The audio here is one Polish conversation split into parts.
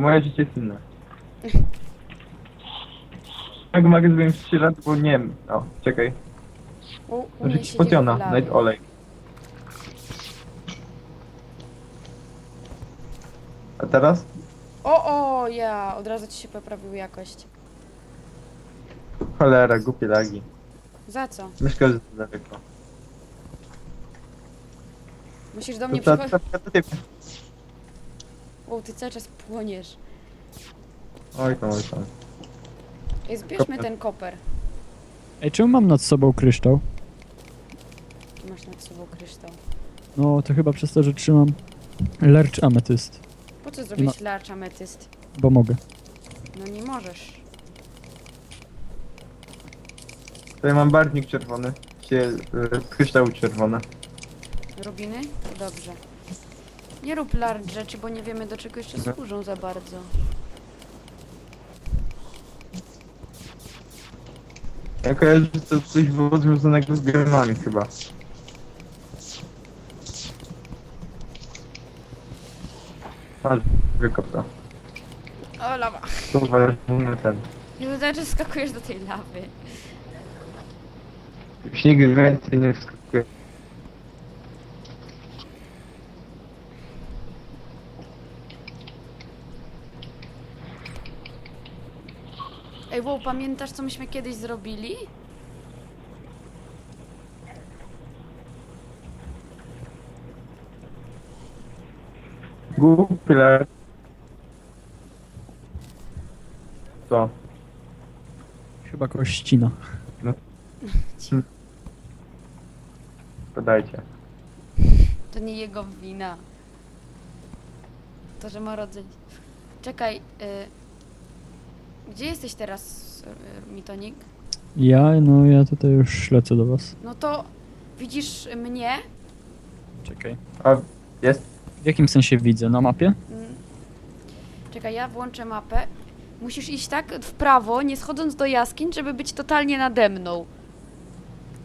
moje życie jest inne. Jak mogę zrobić 3 lat, bo nie wiem. O, czekaj. U, u Może mnie jakiś siedzi potiona, znajdź olej. A teraz? O, o, ja, od razu ci się poprawił jakość. Cholera, głupie lagi. Za co? Myślę, że to daleko. Musisz do To mnie co, przychodzić. O, ty cały czas płoniesz. Oj tam, oj tam. Ej, zbierzmy Koper. ten koper. Ej, czemu mam nad sobą kryształ? Masz nad sobą kryształ. No, to chyba przez to, że trzymam lercz ametyst, Po co zrobić larcz ametyst? bo mogę. No nie możesz. Tutaj mam barwnik czerwony. Y, kryształ czerwony. Robiny? Dobrze. Nie rób larcz rzeczy, bo nie wiemy do czego jeszcze służą za bardzo. Ja kojarzę, że to coś było związanego z gemami chyba. Masz, wykop to. O, lawa. To ważny ten. Nie znaczy skakujesz do tej lawy. Już nigdy więcej nie wskakuje. Ej, wow, pamiętasz co myśmy kiedyś zrobili? Głupi. Co? Chyba kogoś ścina. Podajcie. To nie jego wina. To, że ma rodzeń. Czekaj, y... gdzie jesteś teraz, y, Mitonik? Ja, no ja tutaj już lecę do was. No to widzisz mnie? Czekaj. A, jest? W jakim sensie widzę? Na mapie? Mm. Czekaj, ja włączę mapę. Musisz iść tak w prawo, nie schodząc do jaskiń, żeby być totalnie nade mną.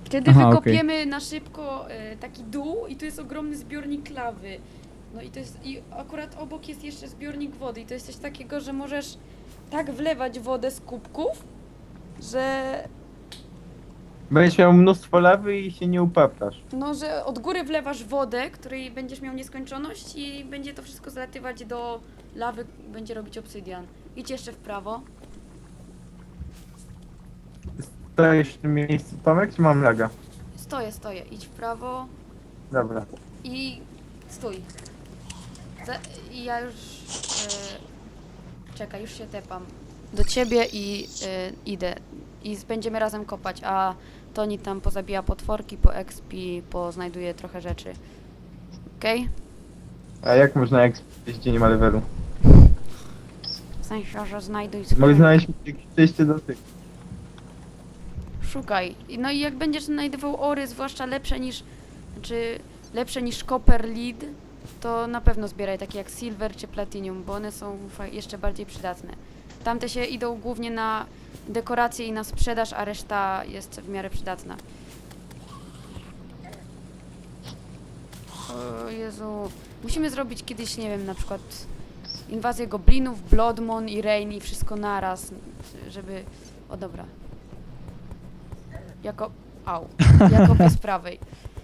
Wtedy Aha, wykopiemy na szybko y, taki dół i tu jest ogromny zbiornik lawy. No i to jest i akurat obok jest jeszcze zbiornik wody i to jest coś takiego, że możesz tak wlewać wodę z kubków, że Będziesz miał mnóstwo lawy i się nie upaprasz. no, że od góry wlewasz wodę, której będziesz miał nieskończoność i będzie to wszystko zlatywać do lawy, będzie robić obsydian. Idź jeszcze w prawo. Stoisz w tym miejscu Tomek, czy mam laga? Stoję, stoję. Idź w prawo Dobra. i stój. I ja już... E, czekaj, już się tepam. Do ciebie i e, idę. I będziemy razem kopać, a Toni tam pozabija potworki, po expi, poznajduje trochę rzeczy. Okej? A jak można eksploatować, gdzie nie ma levelu? W sensie, że znajduj Mogę swoje... znaleźć przejście do tych. Szukaj. I- No i jak będziesz znajdował ory, zwłaszcza lepsze niż, czy lepsze niż copper lead, to na pewno zbieraj takie jak silver czy platinum, bo one są jeszcze bardziej przydatne. Tamte się idą głównie na dekoracje i na sprzedaż, a reszta jest w miarę przydatna. O Jezu. Musimy zrobić kiedyś, nie wiem, na przykład inwazję goblinów, Bloodmon i Rain i wszystko naraz, żeby... O dobra, jako. Au. Jako bez prawej.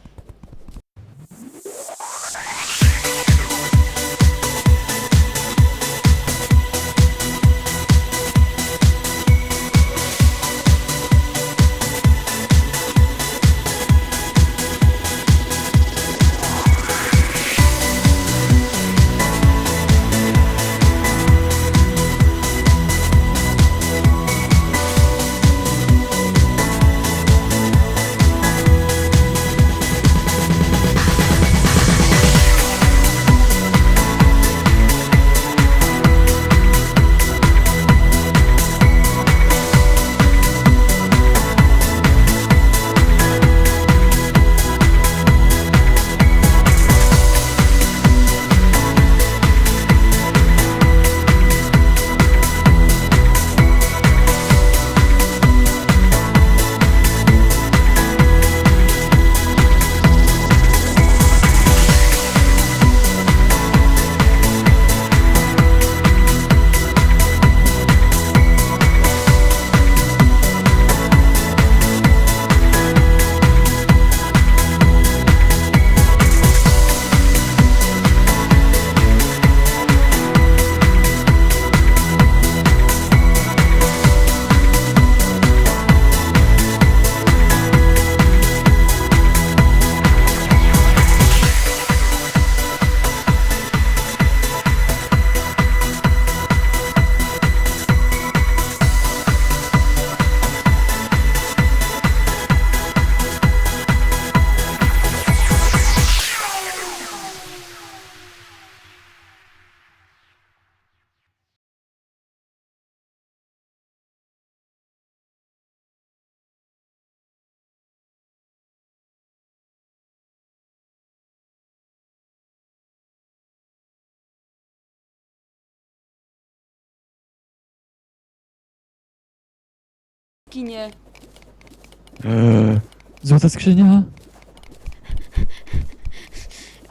ginie. Eee. Złota skrzynia?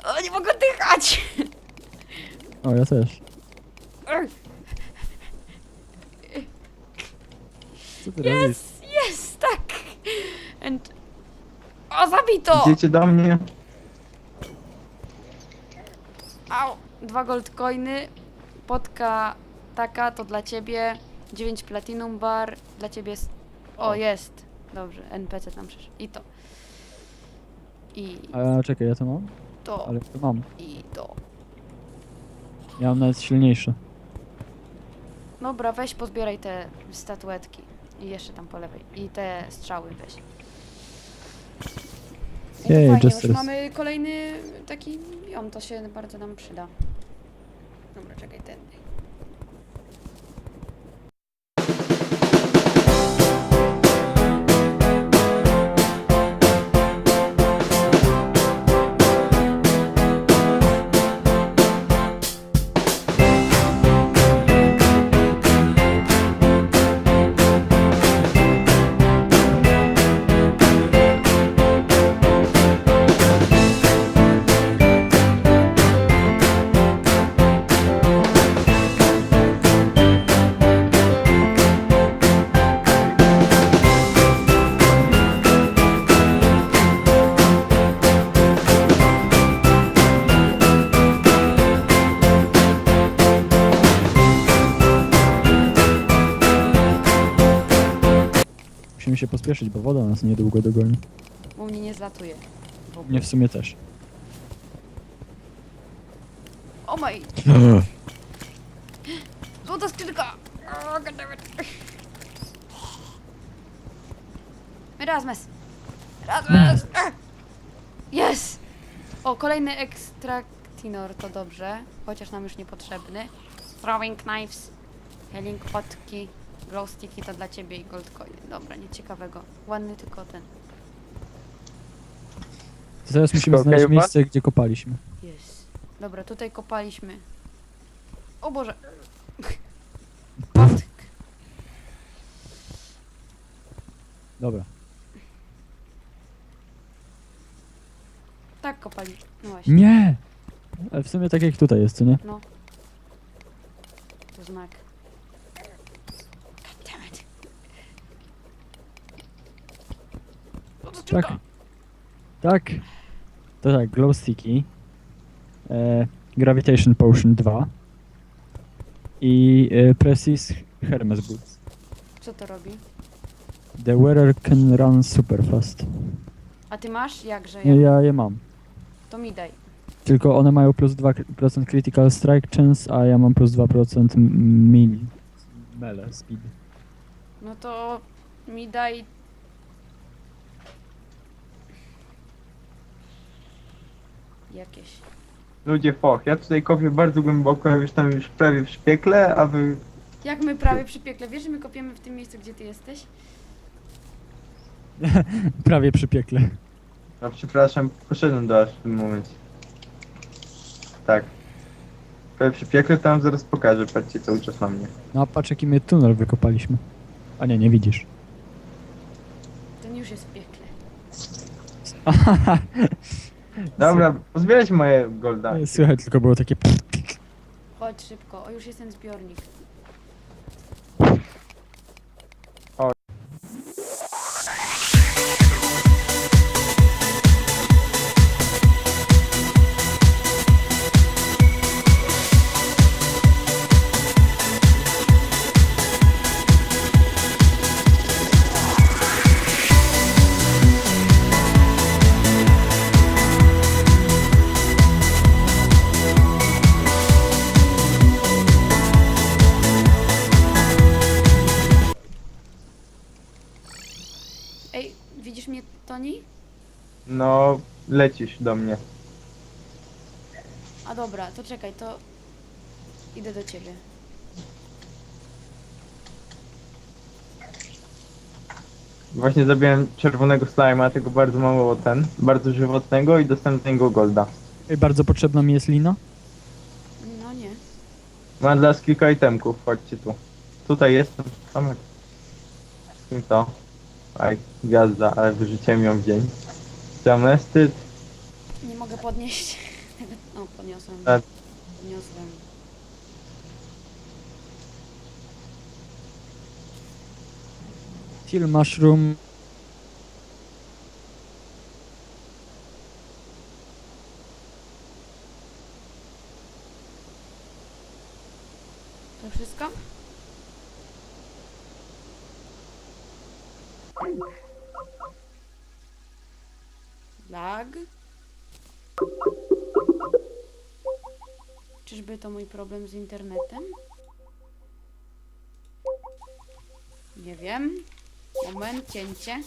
O, nie mogę dychać! O, ja też. Co ty robisz? Jest, jest, tak! And... O, zabito! Idziecie do mnie? Au! Dwa gold coiny, potka taka to dla ciebie, 9 platinum bar, dla ciebie jest... O, jest! Dobrze, NPC tam przeszedł. I to. I A czekaj, ja to mam? to. Ale to mam. I to. Ja mam nawet silniejsze. Dobra, weź pozbieraj te statuetki. I jeszcze tam po lewej. I te strzały weź. I to Jej, fajnie, już Jesters. mamy kolejny taki biom, to się bardzo nam przyda. Dobra, czekaj, ten. Pospieszyć, bo woda nas niedługo dogoni. U mnie nie zlatuje. Nie w sumie też. O maj! Złota skrzynka! O, goddammit. Erasmus! Erasmus! Yes! O, kolejny ekstraktinor, to dobrze. Chociaż nam już niepotrzebny. Throwing knives, healing potki, glow sticky to dla ciebie i gold coin. Dobra, nic ciekawego. Ładny tylko ten. To teraz musimy znaleźć miejsce, gdzie kopaliśmy. Jest. Dobra, tutaj kopaliśmy. O Boże! Patk. Dobra. Tak kopali. No właśnie. Nie! Ale w sumie tak jak tutaj jest, co nie? No. To znak. God damn it. No to Tak. Tak. To tak, Glow Sticky. E, Gravitation Potion 2. I e, Precis Hermes Boots. Co to robi? The wearer can run super fast. A ty masz? Jakże? Nie, Ja. ja je mam. To mi daj. Tylko one mają plus 2% critical strike chance, a ja mam plus 2% m- mili. Mele speed. No to mi daj. Jakieś. Ludzie foch, ja tutaj kopię bardzo głęboko, ja już tam już prawie w szpiekle, a wy... Jak my prawie przy piekle. Wiesz, że my kopiemy w tym miejscu, gdzie ty jesteś? Prawie przy piekle. No przepraszam, poszedłem do aż w tym momencie. Tak. Prawie przy piekle tam zaraz pokażę, patrzcie cały czas na mnie. No a patrz jaki my tunel wykopaliśmy. A nie, nie widzisz. Ten już jest w piekle. Dobra, pozbierać moje golda. Słychać tylko było takie... Chodź szybko. O, już jest ten zbiornik. No, lecisz do mnie. A dobra, to czekaj, to idę do ciebie. Właśnie zabiłem czerwonego slima, tego bardzo mało ten, bardzo żywotnego i dostałem z niego golda. Ej, bardzo potrzebna mi jest lina. No nie. Mam dla nas kilka itemków, chodźcie tu. Tutaj jestem, Tomek. wszystkim to. Aj, gwiazda, ale wyrzuciłem ją w dzień. Wstyd. Nie mogę podnieść. O, podniosłem. Tak. Podniosłem. Heal mushroom. To wszystko? Czyżby to mój problem z internetem? Nie wiem. Moment, cięcie.